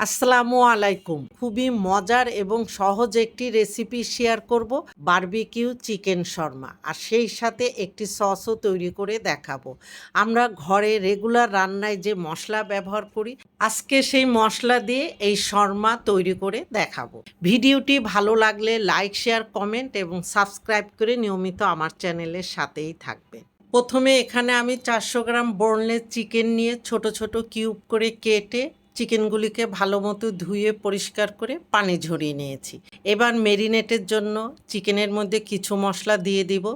আসসালামু আলাইকুম। খুবই মজার এবং সহজ একটি রেসিপি শেয়ার করব বারবিকিউ চিকেন শর্মা। আর সেই সাথে একটি সসও তৈরি করে দেখাবো। আমরা ঘরে রেগুলার রান্নায় যে মশলা ব্যবহার করি, আজকে সেই মশলা দিয়ে এই শর্মা তৈরি করে দেখাবো। ভিডিওটি ভালো লাগলে লাইক শেয়ার কমেন্ট এবং সাবস্ক্রাইব করে নিয়মিত আমার চ্যানেলের সাথেই থাকবেন। প্রথমে এখানে আমি চারশো গ্রাম বোনলেস চিকেন নিয়ে ছোট ছোট কিউব করে কেটে চিকেনগুলিকে ভালো মতো ধুয়ে পরিষ্কার করে পানি ঝরিয়ে নিয়েছি। এবার মেরিনেটের জন্য চিকেনের মধ্যে কিছু মশলা দিয়ে দিব।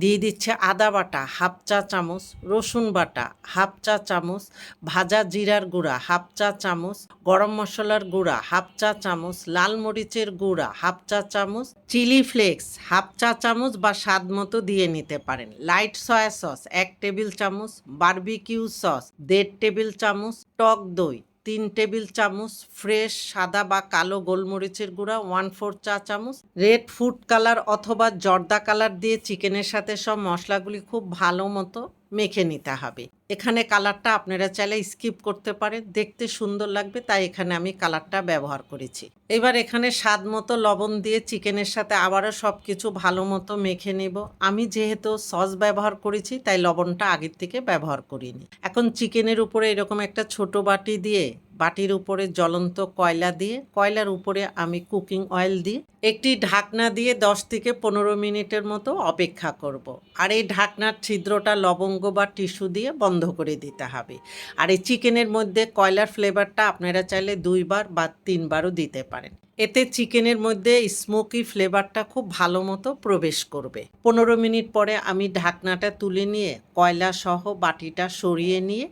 দিয়ে দিচ্ছে আদা বাটা, হাফ চা চামচ, রসুন বাটা, হাফ চা চামচ, ভাজা জিরার গুঁড়া, হাফ চা চামচ, গরম মশলার গুঁড়া, হাফ চা চামচ, লাল মরিচের গুঁড়া, হাফ চা চামচ, চিলি ফ্লেক্স, হাফ চা চামচ বা স্বাদ মতো দিয়ে নিতে পারেন। লাইট সয়া সস, এক টেবিল চামচ, বারবিকিউ সস, দেড় টেবিল চামচ টক দই তিন টেবিল চামচ ফ্রেশ সাদা বা কালো গোলমরিচের গুঁড়া ওয়ান ফোর চা চামচ রেড ফুড কালার অথবা জর্দা কালার দিয়ে চিকেনের সাথে সব মশলাগুলি খুব ভালো মতো মেখে নিতে হবে। এখানে কালারটা আপনারা চাইলে স্কিপ করতে পারেন, দেখতে সুন্দর লাগবে, তাই এখানে আমি কালারটা ব্যবহার করেছি। এবার এখানে স্বাদ মতো লবণ দিয়ে চিকেনের সাথে আবারও সব কিছু ভালো মতো মেখে নেব। আমি যেহেতু সস ব্যবহার করেছি, তাই লবণটা আগের থেকে ব্যবহার করিনি। এখন চিকেনের উপরে এরকম একটা ছোট বাটি দিয়ে, বাটির উপরে জ্বলন্ত কয়লা দিয়ে, কয়লার উপরে আমি কুকিং অয়েল দিয়ে, একটি ঢাকনা দিয়ে দশ থেকে পনেরো মিনিটের মতো অপেক্ষা করব। আর এই ঢাকনার ছিদ্রটা লবঙ্গ বা টিস্যু দিয়ে বন্ধ করে দিতে হবে। আর এই চিকেনের মধ্যে কয়লার ফ্লেভারটা আপনারা চাইলে দুইবার বা তিনবারও দিতে পারেন। এতে চিকেনের মধ্যে স্মোকি ফ্লেভারটা খুব ভালো মতো প্রবেশ করবে। পনেরো মিনিট পরে আমি ঢাকনাটা তুলে নিয়ে কয়লা সহ বাটিটা সরিয়ে নিয়ে,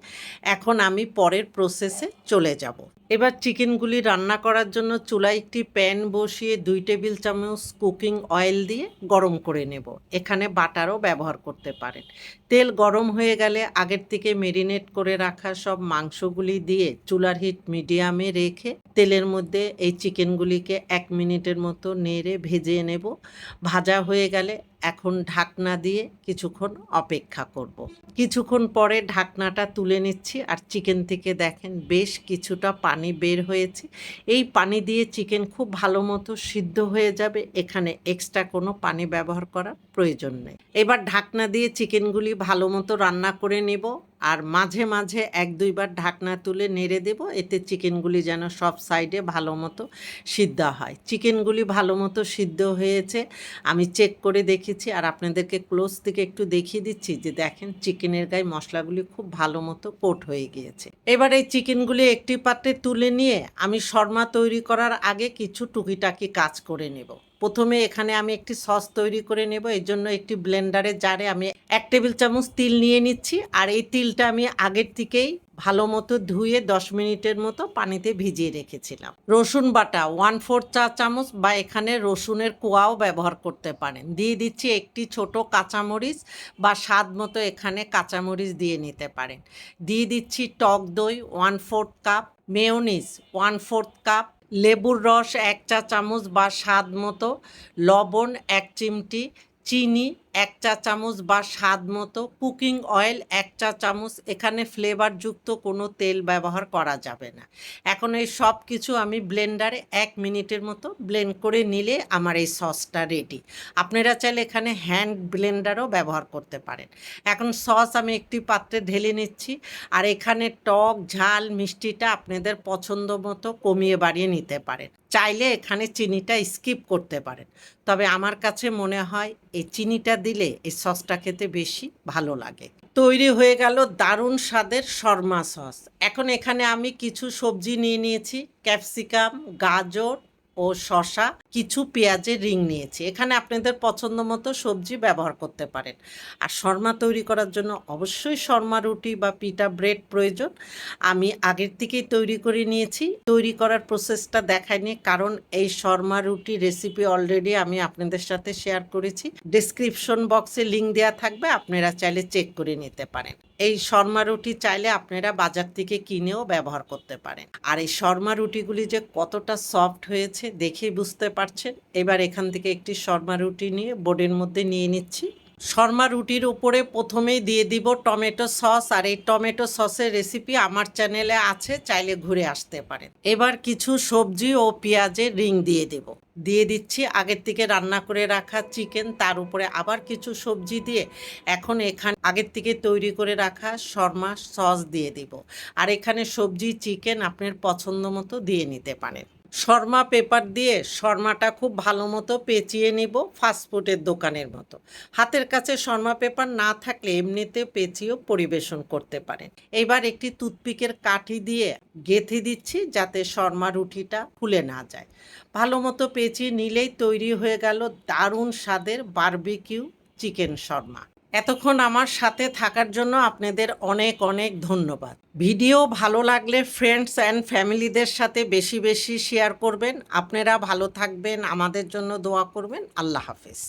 এখন আমি পরের প্রসেসে চলে যাব। এবার চিকেনগুলি রান্না করার জন্য চুলায় একটি প্যান বসিয়ে দুই টেবিল চামচ কুকিং অয়েল দিয়ে গরম করে নেব। এখানে বাটারও ব্যবহার করতে পারেন। তেল গরম হয়ে গেলে আগের থেকে মেরিনেট করে রাখা সব মাংসগুলি দিয়ে চুলার হিট মিডিয়ামে রেখে তেলের মধ্যে এই চিকেনগুলিকে এক মিনিটের মতো নেড়ে ভেজে নেব। ভাজা হয়ে গেলে এখন ঢাকনা দিয়ে কিছুক্ষণ অপেক্ষা করব। কিছুক্ষণ পরে ঢাকনাটা তুলে নিচ্ছি আর চিকেন থেকে দেখেন বেশ কিছুটা পানি বের হয়েছে। এই পানি দিয়ে চিকেন খুব ভালো মতো সিদ্ধ হয়ে যাবে। এখানে এক্সট্রা কোনো পানি ব্যবহার করার প্রয়োজন নেই। এবার ঢাকনা দিয়ে চিকেনগুলি ভালো মতো রান্না করে নেব। আর মাঝে মাঝে এক দুইবার ঢাকনা তুলে নেড়ে দেব, এতে চিকেনগুলি যেন সব সাইডে ভালো মতো সিদ্ধ হয়। চিকেনগুলি ভালো মতো সিদ্ধ হয়েছে, আমি চেক করে দেখেছি আর আপনাদেরকে ক্লোজ থেকে একটু দেখিয়ে দিচ্ছি যে দেখেন চিকেনের গায়ে মশলাগুলি খুব ভালো মতো কোট হয়ে গিয়েছে। এবার এই চিকেনগুলি একটি পাত্রে তুলে নিয়ে আমি শর্মা তৈরি করার আগে কিছু টুকিটাকি কাজ করে নেব। প্রথমে এখানে আমি একটি সস তৈরি করে নেব, এর জন্য একটি ব্লেন্ডারের জারে আমি এক টেবিল চামচ তিল নিয়ে নিচ্ছি, আর এই তিলটা আমি আগের থেকেই ভালো মতো ধুয়ে দশ মিনিটের মতো পানিতে ভিজিয়ে রেখেছিলাম। রসুন বাটা ওয়ান ফোর চা চামচ, বা এখানে রসুনের কোয়াও ব্যবহার করতে পারেন। দিয়ে দিচ্ছি একটি ছোট কাঁচামরিচ, বা স্বাদ মতো এখানে কাঁচামরিচ দিয়ে নিতে পারেন। দিয়ে দিচ্ছি টক দই one fourth cup mayonnaise one fourth cup লেবুর রস এক চা চামচ বা স্বাদ মতো লবণ এক চিমটি চিনি এক চা চামচ বা স্বাদ মতো কুকিং অয়েল, এক চা চামচ, এখানে ফ্লেভারযুক্ত কোনো তেল ব্যবহার করা যাবে না। এখন এই সব কিছু আমি ব্লেন্ডারে এক মিনিটের মতো ব্লেন্ড করে নিলে আমার এই সসটা রেডি আপনারা চাইলে এখানে হ্যান্ড ব্লেন্ডারও ব্যবহার করতে পারেন। এখন সস আমি একটি পাত্রে ঢেলে নিচ্ছি আর এখানে টক, ঝাল, মিষ্টিটা আপনাদের পছন্দ মতো কমিয়ে বাড়িয়ে নিতে পারেন। চাইলে এখানে চিনিটা স্কিপ করতে পারেন। তবে আমার কাছে মনে হয় এই চিনিটা দিলে এই সসটা খেতে বেশি ভালো লাগে। তৈরি হয়ে গেল দারুণ স্বাদের শর্মা সস। এখন এখানে আমি কিছু সবজি নিয়ে নিয়েছি, ক্যাপসিকাম, গাজর ও শশা কিছু পেঁয়াজের রিং নিয়েছি। এখানে আপনাদের পছন্দ মতো সবজি ব্যবহার করতে পারেন। আর শর্মা তৈরি করার জন্য অবশ্যই শর্মা রুটি বা পিটা ব্রেড প্রয়োজন। আমি আগের থেকেই তৈরি করে নিয়েছি। তৈরি করার প্রসেসটা দেখায়নি, কারণ এই শর্মা রুটি রেসিপি অলরেডি আমি আপনাদের সাথে শেয়ার করেছি। ডিসক্রিপশন বক্সে লিঙ্ক দেওয়া থাকবে, আপনারা চাইলে চেক করে নিতে পারেন। এই শর্মা রুটি চাইলে আপনারা বাজার থেকে কিনেও ব্যবহার করতে পারেন। আর এই শর্মা রুটিগুলি যে কতটা সফট হয়েছে দেখেই বুঝতে পারছেন। এবার এখান থেকে একটি শর্মা রুটি নিয়ে বোর্ডের মধ্যে নিয়ে নিচ্ছি। শর্মা রুটির উপরে প্রথমেই দিয়ে দিব টমেটো সস। আর এই টমেটো সসের রেসিপি আমার চ্যানেলে আছে, চাইলে ঘুরে আসতে পারেন। এবার কিছু সবজি ও পেঁয়াজের রিং দিয়ে দেব। দিয়ে দিচ্ছি। আগের থেকে রান্না করে রাখা চিকেন, তার উপরে আবার কিছু সবজি দিয়ে এখন এখানে আগের থেকে তৈরি করে রাখা শর্মা সস দিয়ে দিব। আর এখানে সবজি, চিকেন আপনার পছন্দ মতো দিয়ে নিতে পারেন। শর্মা পেপার দিয়ে শর্মাটা খুব ভালো মতো পেঁচিয়ে নিব ফাস্টফুডের দোকানের মতো। হাতের কাছে শর্মা পেপার না থাকলে এমনিতে পেঁচিয়েও পরিবেশন করতে পারেন। এবার একটি টুথপিকের কাঠি দিয়ে গেঁথে দিচ্ছি যাতে শর্মা রুটিটা ফুলে না যায়। ভালো মতো পেঁচিয়ে নিলেই তৈরি হয়ে গেল দারুণ স্বাদের বারবিকিউ চিকেন শর্মা। এতক্ষণ আমার সাথে থাকার জন্য আপনাদের অনেক অনেক ধন্যবাদ। ভিডিও ভালো লাগলে ফ্রেন্ডস অ্যান্ড ফ্যামিলিদের সাথে বেশি বেশি শেয়ার করবেন। আপনারা ভালো থাকবেন, আমাদের জন্য দোয়া করবেন। আল্লাহ হাফেজ।